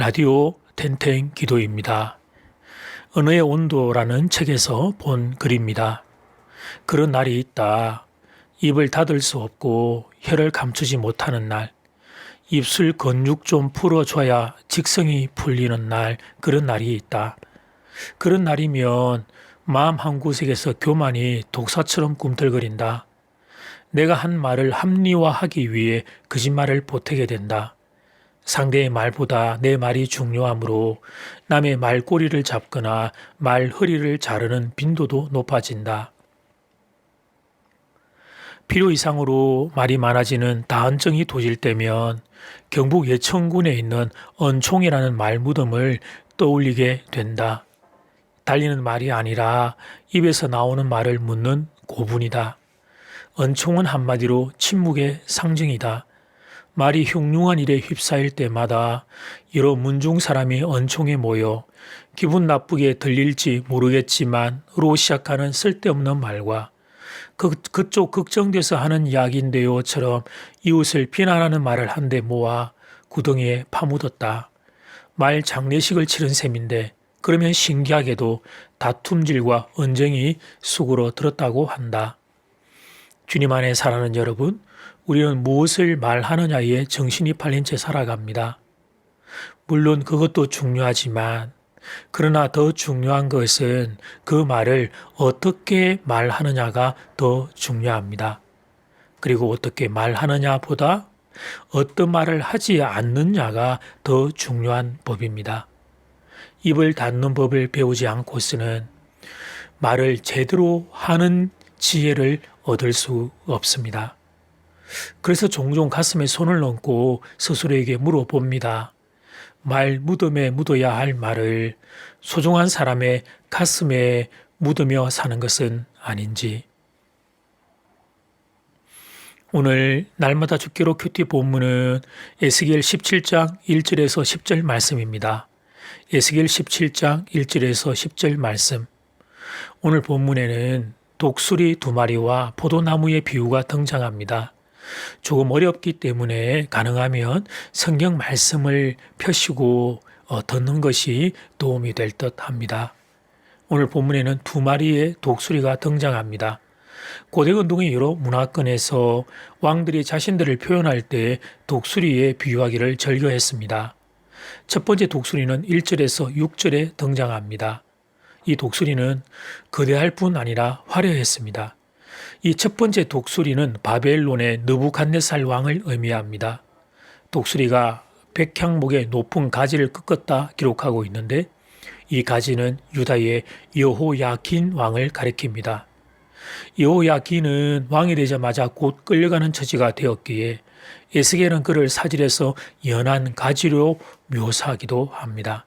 라디오 텐텐 기도입니다. 언어의 온도라는 책에서 본 글입니다. 그런 날이 있다. 입을 닫을 수 없고 혀를 감추지 못하는 날. 입술 근육 좀 풀어줘야 직성이 풀리는 날. 그런 날이 있다. 그런 날이면 마음 한 구석에서 교만이 독사처럼 꿈틀거린다. 내가 한 말을 합리화하기 위해 거짓말을 보태게 된다. 상대의 말보다 내 말이 중요하므로 남의 말꼬리를 잡거나 말 허리를 자르는 빈도도 높아진다. 필요 이상으로 말이 많아지는 다한증이 도질 때면 경북 예천군에 있는 언총이라는 말무덤을 떠올리게 된다. 달리는 말이 아니라 입에서 나오는 말을 묻는 고분이다. 언총은 한마디로 침묵의 상징이다. 말이 흉흉한 일에 휩싸일 때마다 여러 문중 사람이 언총에 모여 기분 나쁘게 들릴지 모르겠지만,로 시작하는 쓸데없는 말과 그, 그쪽 걱정돼서 하는 이야기인데요처럼 이웃을 비난하는 말을 한데 모아 구덩이에 파묻었다. 말 장례식을 치른 셈인데 그러면 신기하게도 다툼질과 언쟁이 속으로 들었다고 한다. 주님 안에 살아는 여러분, 우리는 무엇을 말하느냐에 정신이 팔린 채 살아갑니다. 물론 그것도 중요하지만, 그러나 더 중요한 것은 그 말을 어떻게 말하느냐가 더 중요합니다. 그리고 어떻게 말하느냐보다 어떤 말을 하지 않느냐가 더 중요한 법입니다. 입을 닫는 법을 배우지 않고서는 말을 제대로 하는 지혜를 얻을 수 없습니다. 그래서 종종 가슴에 손을 얹고 스스로에게 물어봅니다. 말 무덤에 묻어야 할 말을 소중한 사람의 가슴에 묻으며 사는 것은 아닌지. 오늘 날마다 죽기로 큐티 본문은 에스겔 17장 1절에서 10절 말씀입니다. 에스겔 17장 1절에서 10절 말씀. 오늘 본문에는 독수리 두 마리와 포도나무의 비유가 등장합니다. 조금 어렵기 때문에 가능하면 성경 말씀을 펴시고 어, 듣는 것이 도움이 될 듯 합니다. 오늘 본문에는 두 마리의 독수리가 등장합니다. 고대 운동의 여러 문화권에서 왕들이 자신들을 표현할 때 독수리에 비유하기를 절교했습니다. 첫 번째 독수리는 1절에서 6절에 등장합니다. 이 독수리는 거대할 뿐 아니라 화려했습니다. 이 첫 번째 독수리는 바벨론의 느부갓네살 왕을 의미합니다. 독수리가 백향목의 높은 가지를 꺾었다 기록하고 있는데 이 가지는 유다의 여호야긴 왕을 가리킵니다. 여호야긴은 왕이 되자마자 곧 끌려가는 처지가 되었기에 에스겔은 그를 사질에서 연한 가지로 묘사하기도 합니다.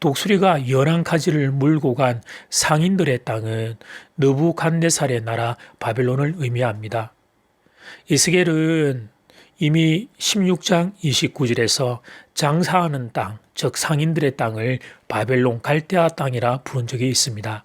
독수리가 연한 가지를 물고 간 상인들의 땅은 느부갓네살의 나라 바벨론을 의미합니다. 에스겔은 이미 16장 29절에서 장사하는 땅, 즉 상인들의 땅을 바벨론 갈대아 땅이라 부른 적이 있습니다.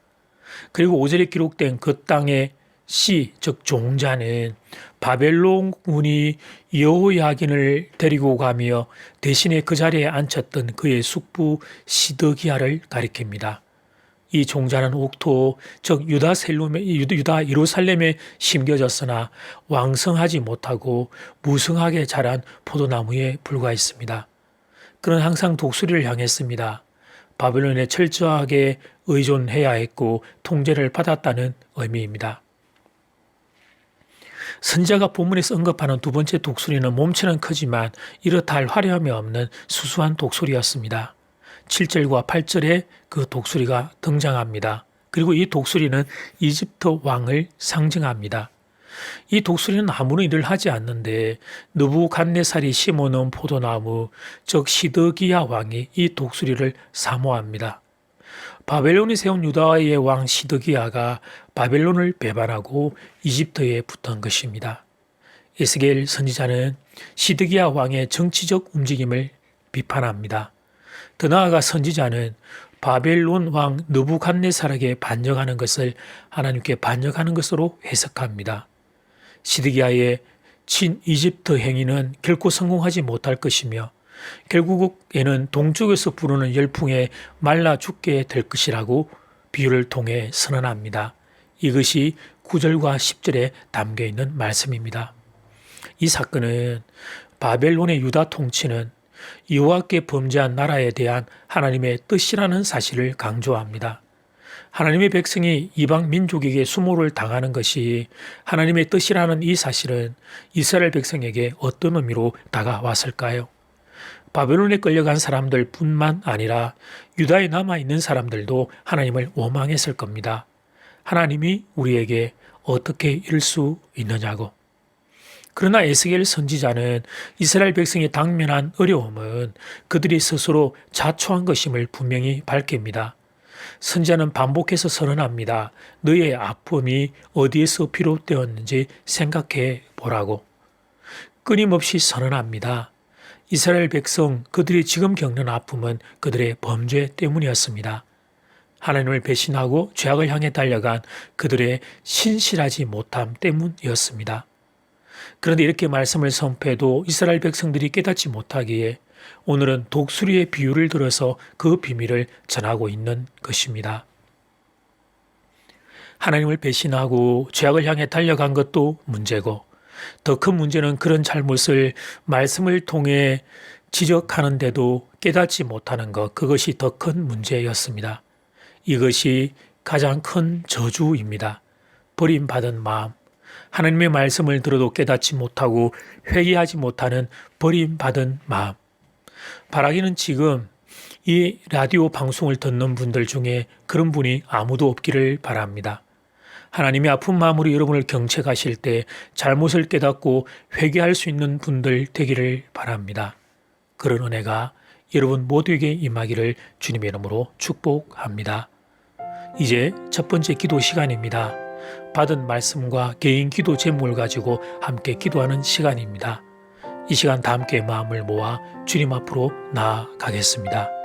그리고 5절에 기록된 그 땅의 시, 즉 종자는 바벨론 군이 여호야긴을 데리고 가며 대신에 그 자리에 앉혔던 그의 숙부 시드기야를 가리킵니다. 이 종자는 옥토, 즉 유다 셀룸에 유다 예루살렘에 심겨졌으나 왕성하지 못하고 무성하게 자란 포도나무에 불과했습니다. 그는 항상 독수리를 향했습니다. 바벨론에 철저하게 의존해야 했고 통제를 받았다는 의미입니다. 선자가 본문에서 언급하는 두 번째 독수리는 몸체는 크지만 이렇다 할 화려함이 없는 수수한 독수리였습니다. 7절과 8절에 그 독수리가 등장합니다. 그리고 이 독수리는 이집트 왕을 상징합니다. 이 독수리는 아무런 일을 하지 않는데 느부갓네살이 심어놓은 포도나무 즉 시드기야 왕이 이 독수리를 사모합니다. 바벨론이 세운 유다의 왕 시드기야가 바벨론을 배반하고 이집트에 붙은 것입니다. 에스겔 선지자는 시드기야 왕의 정치적 움직임을 비판합니다. 더 나아가 선지자는 바벨론 왕 느부갓네살에게 반역하는 것을 하나님께 반역하는 것으로 해석합니다. 시드기야의 친 이집트 행위는 결코 성공하지 못할 것이며 결국에는 동쪽에서 부르는 열풍에 말라 죽게 될 것이라고 비유를 통해 선언합니다. 이것이 9절과 10절에 담겨 있는 말씀입니다. 이 사건은 바벨론의 유다 통치는 여호와께 범죄한 나라에 대한 하나님의 뜻이라는 사실을 강조합니다. 하나님의 백성이 이방 민족에게 수모를 당하는 것이 하나님의 뜻이라는 이 사실은 이스라엘 백성에게 어떤 의미로 다가왔을까요? 바벨론에 끌려간 사람들 뿐만 아니라 유다에 남아 있는 사람들도 하나님을 원망했을 겁니다. 하나님이 우리에게 어떻게 이럴 수 있느냐고. 그러나 에스겔 선지자는 이스라엘 백성이 당면한 어려움은 그들이 스스로 자초한 것임을 분명히 밝힙니다. 선자는 반복해서 선언합니다. 너의 아픔이 어디에서 비롯되었는지 생각해 보라고. 끊임없이 선언합니다. 이스라엘 백성 그들이 지금 겪는 아픔은 그들의 범죄 때문이었습니다. 하나님을 배신하고 죄악을 향해 달려간 그들의 신실하지 못함 때문이었습니다. 그런데 이렇게 말씀을 선포해도 이스라엘 백성들이 깨닫지 못하기에 오늘은 독수리의 비유를 들어서 그 비밀을 전하고 있는 것입니다. 하나님을 배신하고 죄악을 향해 달려간 것도 문제고 더 큰 문제는 그런 잘못을 말씀을 통해 지적하는데도 깨닫지 못하는 것, 그것이 더 큰 문제였습니다. 이것이 가장 큰 저주입니다. 버림받은 마음, 하나님의 말씀을 들어도 깨닫지 못하고 회개하지 못하는 버림받은 마음. 바라기는 지금 이 라디오 방송을 듣는 분들 중에 그런 분이 아무도 없기를 바랍니다. 하나님이 아픈 마음으로 여러분을 경책하실 때 잘못을 깨닫고 회개할 수 있는 분들 되기를 바랍니다. 그런 은혜가 여러분 모두에게 임하기를 주님의 이름으로 축복합니다. 이제 첫 번째 기도 시간입니다. 받은 말씀과 개인 기도 제목을 가지고 함께 기도하는 시간입니다. 이 시간 다 함께 마음을 모아 주님 앞으로 나아가겠습니다.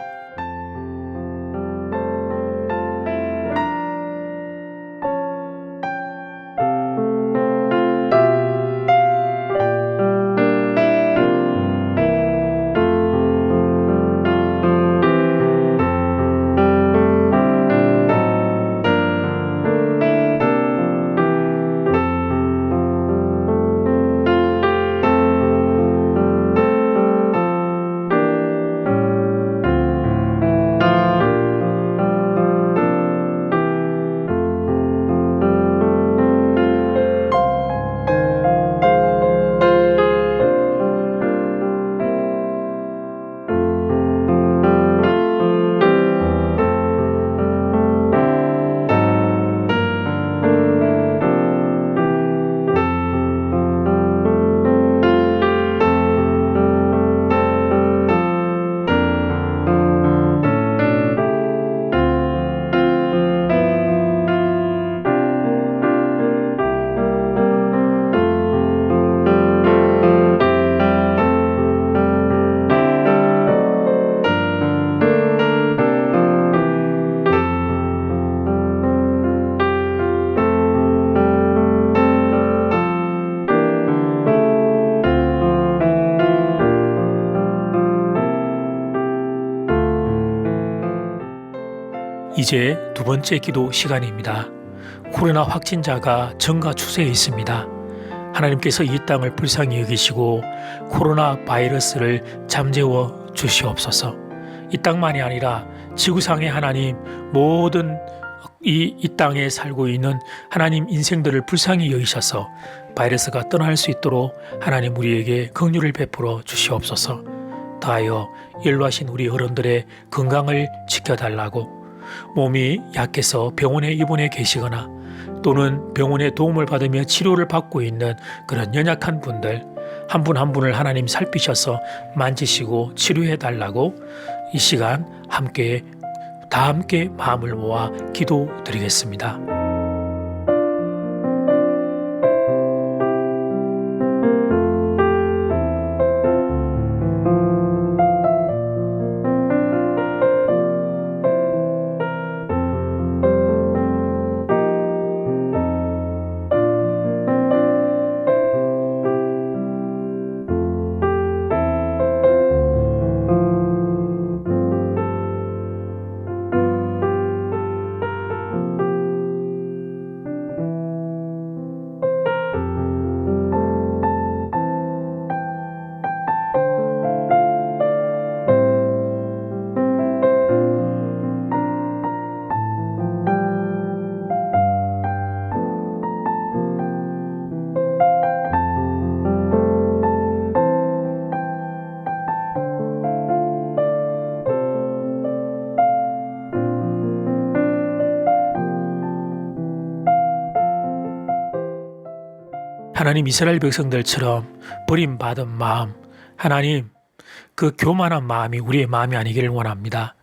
이제 두 번째 기도 시간입니다. 코로나 확진자가 증가 추세에 있습니다. 하나님께서 이 땅을 불쌍히 여기시고 코로나 바이러스를 잠재워 주시옵소서. 이 땅만이 아니라 지구상의 하나님 모든 이, 이 땅에 살고 있는 하나님 인생들을 불쌍히 여기셔서 바이러스가 떠날 수 있도록 하나님 우리에게 긍휼을 베풀어 주시옵소서. 다하여 연로하신 우리 어른들의 건강을 지켜달라고 몸이 약해서 병원에 입원해 계시거나 또는 병원의 도움을 받으며 치료를 받고 있는 그런 연약한 분들 한 분한 한 분을 하나님 살피셔서 만지시고 치료해 달라고 이 시간 함께 다 함께 마음을 모아 기도 드리겠습니다. 하나님 이스라엘 백성들처럼 버림받은 마음, 하나님 그 교만한 마음이 우리의 마음이 아니기를 원합니다.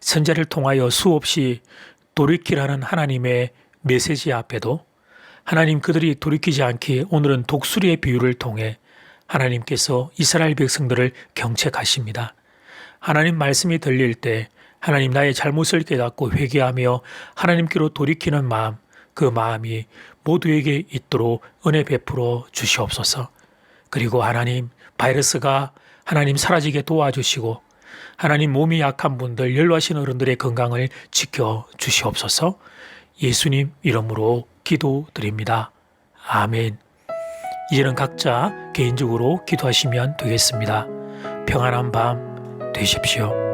선자를 통하여 수없이 돌이키라는 하나님의 메시지 앞에도 하나님 그들이 돌이키지 않기에 오늘은 독수리의 비유를 통해 하나님께서 이스라엘 백성들을 경책하십니다. 하나님 말씀이 들릴 때 하나님 나의 잘못을 깨닫고 회개하며 하나님께로 돌이키는 마음, 그 마음이 모두에게 있도록 은혜 베풀어 주시옵소서. 그리고 하나님 바이러스가 하나님 사라지게 도와주시고 하나님 몸이 약한 분들, 연로하신 어른들의 건강을 지켜 주시옵소서. 예수님 이름으로 기도드립니다. 아멘. 이제는 각자 개인적으로 기도하시면 되겠습니다. 평안한 밤 되십시오.